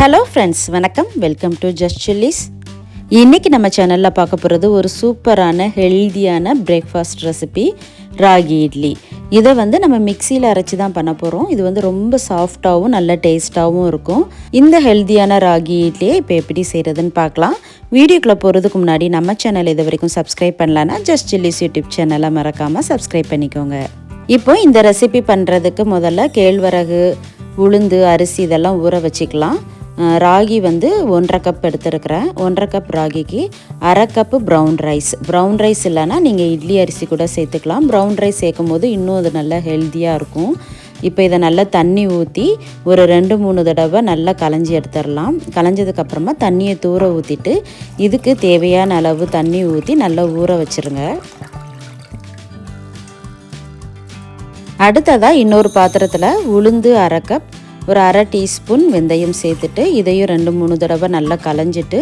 Hello friends வணக்கம். Welcome to just chillies இன்றைக்கி நம்ம சேனலில் பார்க்க போகிறது ஒரு சூப்பரான ஹெல்தியான பிரேக்ஃபாஸ்ட் ரெசிபி ராகி இட்லி. இதை வந்து நம்ம மிக்சியில் அரைச்சி தான் பண்ண போகிறோம் இது வந்து ரொம்ப சாஃப்டாகவும் நல்ல டேஸ்ட்டாகவும் இருக்கும். இந்த ஹெல்தியான ராகி இட்லியை இப்போ எப்படி செய்கிறதுன்னு பார்க்கலாம். வீடியோக்குள்ளே போகிறதுக்கு முன்னாடி நம்ம சேனல் இது வரைக்கும் சப்ஸ்கிரைப் பண்ணலான்னா ஜஸ்ட் சில்லிஸ் யூடியூப் சேனலை மறக்காமல் சப்ஸ்கிரைப் பண்ணிக்கோங்க. இப்போ இந்த ரெசிபி பண்ணுறதுக்கு முதல்ல கேழ்வரகு உளுந்து அரிசி இதெல்லாம் ஊற வச்சுக்கலாம். ராகி வந்து ஒன்றரை கப் எடுத்துருக்கிறேன். ஒன்றரை கப் ராகிக்கு அரை cup brown rice brown rice இல்லைன்னா நீங்கள் இட்லி அரிசி கூட சேர்த்துக்கலாம். ப்ரௌன் ரைஸ் சேர்க்கும் போது இன்னும் அது நல்லா ஹெல்த்தியாக இருக்கும். இப்போ இதை நல்லா தண்ணி ஊற்றி ஒரு ரெண்டு மூணு தடவை நல்லா களைஞ்சி எடுத்துடலாம். களைஞ்சதுக்கப்புறமா தண்ணியை தூர ஊற்றிட்டு இதுக்கு தேவையான அளவு தண்ணி ஊற்றி நல்லா ஊற வச்சுருங்க. அடுத்ததாக இன்னொரு பாத்திரத்தில் உளுந்து அரை கப் ஒரு அரை டீஸ்பூன் வெந்தயம் சேர்த்துட்டு இதையும் ரெண்டு மூணு தடவை நல்லா கலைஞ்சிட்டு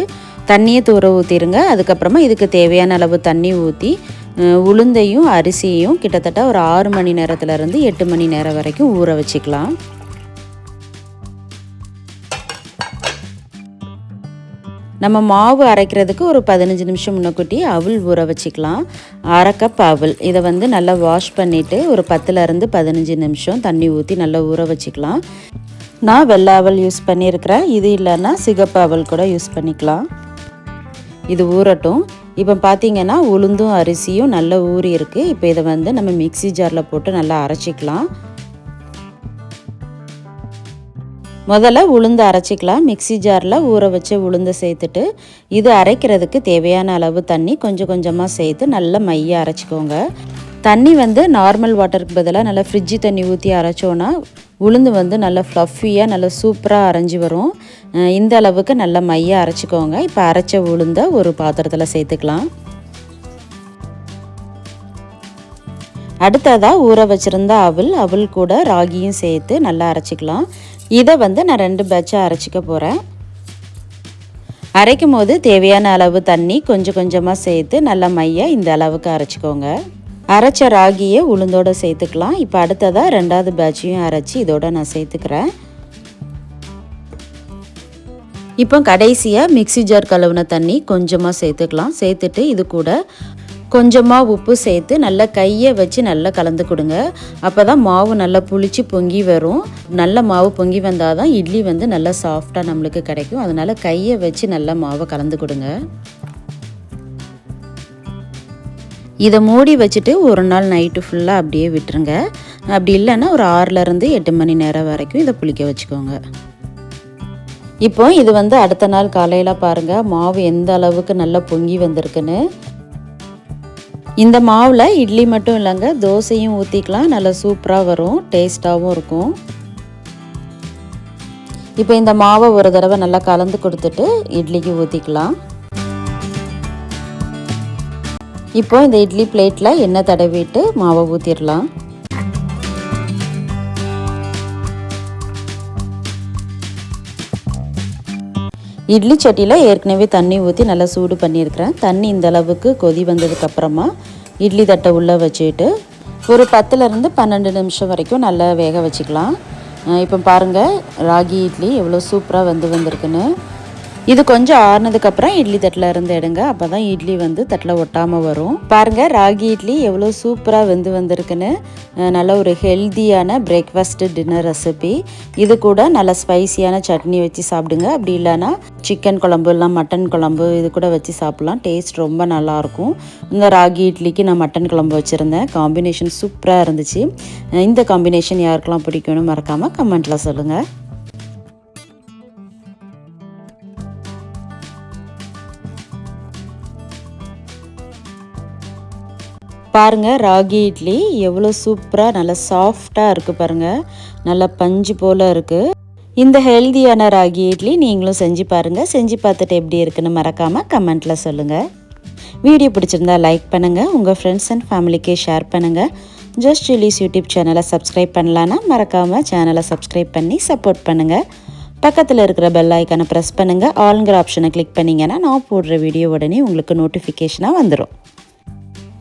தண்ணியை தூர ஊற்றிடுங்க அதுக்கப்புறமா இதுக்கு தேவையான அளவு தண்ணி ஊற்றி உளுந்தையும் அரிசியையும் கிட்டத்தட்ட ஒரு ஆறு மணி நேரத்துலேருந்து எட்டு மணி நேரம் வரைக்கும் ஊற வச்சுக்கலாம். நம்ம மாவு அரைக்கிறதுக்கு ஒரு பதினஞ்சு நிமிஷம் முன்னக்கூட்டி அவள் ஊற வச்சுக்கலாம். அரை கப் அவள் இதை வந்து நல்லா வாஷ் பண்ணிவிட்டு ஒரு பத்துலேருந்து பதினஞ்சு நிமிஷம் தண்ணி ஊற்றி நல்லா ஊற வச்சுக்கலாம். நான் வெள்ளை அவல் யூஸ் பண்ணியிருக்கிறேன். இது இல்லைன்னா சிகப்பு அவல் கூட யூஸ் பண்ணிக்கலாம். இது ஊறட்டும். இப்போ பார்த்தீங்கன்னா உளுந்தும் அரிசியும் நல்லா ஊறி இருக்குது இப்போ இதை வந்து நம்ம மிக்ஸி ஜாரில் போட்டு நல்லா அரைச்சிக்கலாம். முதல்ல உளுந்து அரைச்சிக்கலாம். மிக்ஸி ஜாரில் ஊற வச்ச உளுந்து சேர்த்துட்டு இது அரைக்கிறதுக்கு தேவையான அளவு தண்ணி கொஞ்சம் கொஞ்சமாக சேர்த்து நல்லா மைய அரைச்சிக்கோங்க. தண்ணி வந்து நார்மல் வாட்டருக்கு பதிலாக நல்லா ஃப்ரிட்ஜு தண்ணி ஊற்றி அரைச்சோன்னா உளுந்து வந்து நல்லா ஃப்ளஃபியாக நல்லா சூப்பராக அரைஞ்சி வரும். இந்த அளவுக்கு நல்லா மைய அரைச்சிக்கோங்க. இப்போ அரைச்ச உளுந்தை ஒரு பாத்திரத்தில் சேர்த்துக்கலாம். அடுத்ததாக ஊற வச்சுருந்த அவல் அவல் கூட ராகியும் சேர்த்து நல்லா அரைச்சிக்கலாம். இதை வந்து நான் ரெண்டு பேட்சாக அரைச்சிக்க போகிறேன் அரைக்கும் போது தேவையான அளவு தண்ணி கொஞ்சம் கொஞ்சமாக சேர்த்து நல்லா மைய இந்த அளவுக்கு அரைச்சிக்கோங்க. அரைச்ச ராகியை உளுந்தோட சேர்த்துக்கலாம். இப்போ அடுத்ததாக ரெண்டாவது பேட்சையும் அரைச்சி இதோட நான் சேர்த்துக்கிறேன். இப்போ கடைசியாக மிக்ஸி ஜார் கழுவுன தண்ணி கொஞ்சமாக சேர்த்துக்கலாம். சேர்த்துட்டு இது கூட கொஞ்சமாக உப்பு சேர்த்து நல்லா கையை வச்சு நல்லா கலந்து கொடுங்க. அப்போ தான் மாவு நல்லா புளிச்சு பொங்கி வரும். நல்ல மாவு பொங்கி வந்தால் தான் இட்லி வந்து நல்லா சாஃப்டாக நம்மளுக்கு கிடைக்கும். அதனால் கையை வச்சு நல்லா மாவை கலந்து கொடுங்க. இதை மூடி வச்சுட்டு ஒரு நாள் நைட்டு ஃபுல்லாக அப்படியே விட்டுருங்க. அப்படி இல்லைன்னா ஒரு ஆறுலேருந்து எட்டு மணி நேரம் வரைக்கும் இதை புளிக்க வச்சுக்கோங்க. இப்போ இது வந்து அடுத்த நாள் காலையில் பாருங்கள் மாவு எந்த அளவுக்கு நல்லா பொங்கி வந்திருக்குன்னு. இந்த மாவில் இட்லி மட்டும் இல்லைங்க தோசையும் ஊற்றிக்கலாம் நல்லா சூப்பராக வரும் டேஸ்ட்டாகவும் இருக்கும். இப்போ இந்த மாவை ஒரு தடவை நல்லா கலந்து கொடுத்துட்டு இட்லிக்கு ஊற்றிக்கலாம் இப்போ இந்த இட்லி பிளேட்டில் எண்ணெய் தடவிட்டு மாவை ஊற்றிடலாம் இட்லி சட்டியில் ஏற்கனவே தண்ணி ஊற்றி நல்லா சூடு பண்ணியிருக்கிறேன். தண்ணி இந்த அளவுக்கு கொதி வந்ததுக்கப்புறமா இட்லி தட்டை உள்ளே வச்சுட்டு ஒரு பத்துலேருந்து பன்னெண்டு நிமிஷம் வரைக்கும் நல்லா வேக வச்சுக்கலாம். இப்போ பாருங்கள் ராகி இட்லி எவ்வளோ சூப்பராக வந்து வந்திருக்குன்னு. இது கொஞ்சம் ஆறுனதுக்கப்புறம் இட்லி தட்டில் இருந்து எடுங்க. அப்போ தான் இட்லி வந்து தட்டில் ஒட்டாமல் வரும். பாருங்கள் ராகி இட்லி எவ்வளோ சூப்பராக வெந்து வந்திருக்குன்னு. நல்ல ஒரு ஹெல்த்தியான பிரேக்ஃபாஸ்ட்டு டின்னர் ரெசிபி இது கூட நல்ல ஸ்பைசியான சட்னி வச்சு சாப்பிடுங்க. அப்படி இல்லைன்னா சிக்கன் குழம்பு இல்லை மட்டன் குழம்பு இது கூட வச்சு சாப்பிட்லாம். டேஸ்ட் ரொம்ப நல்லாயிருக்கும். இந்த ராகி இட்லிக்கு நான் மட்டன் குழம்பு வச்சுருந்தேன். காம்பினேஷன் சூப்பராக இருந்துச்சு. இந்த காம்பினேஷன் யாருக்கெல்லாம் பிடிக்கும்னு மறக்காமல் கமெண்ட்டில் சொல்லுங்கள் பாருங்கள் ராகி இட்லி எவ்வளோ சூப்பராக நல்லா சாஃப்டாக இருக்குது பாருங்கள் நல்லா பஞ்சு போல் இருக்குது இந்த ஹெல்தியான ராகி இட்லி நீங்களும் செஞ்சு பாருங்கள் செஞ்சு பார்த்துட்டு எப்படி இருக்குன்னு மறக்காமல் கமெண்ட்டில் சொல்லுங்கள் வீடியோ பிடிச்சிருந்தா லைக் பண்ணுங்கள் உங்கள் ஃப்ரெண்ட்ஸ் அண்ட் ஃபேமிலிக்கு ஷேர் பண்ணுங்கள் ஜஸ்ட் சில்லிஸ் யூடியூப் சேனலை சப்ஸ்கிரைப் பண்ணலான்னா மறக்காமல் சேனலை சப்ஸ்கிரைப் பண்ணி சப்போர்ட் பண்ணுங்கள் பக்கத்தில் இருக்கிற பெல் ஐக்கானை ப்ரெஸ் பண்ணுங்கள் ஆளுங்கிற ஆப்ஷனை கிளிக் பண்ணிங்கன்னா நான் போடுற வீடியோ உடனே உங்களுக்கு நோட்டிஃபிகேஷனாக வந்துடும்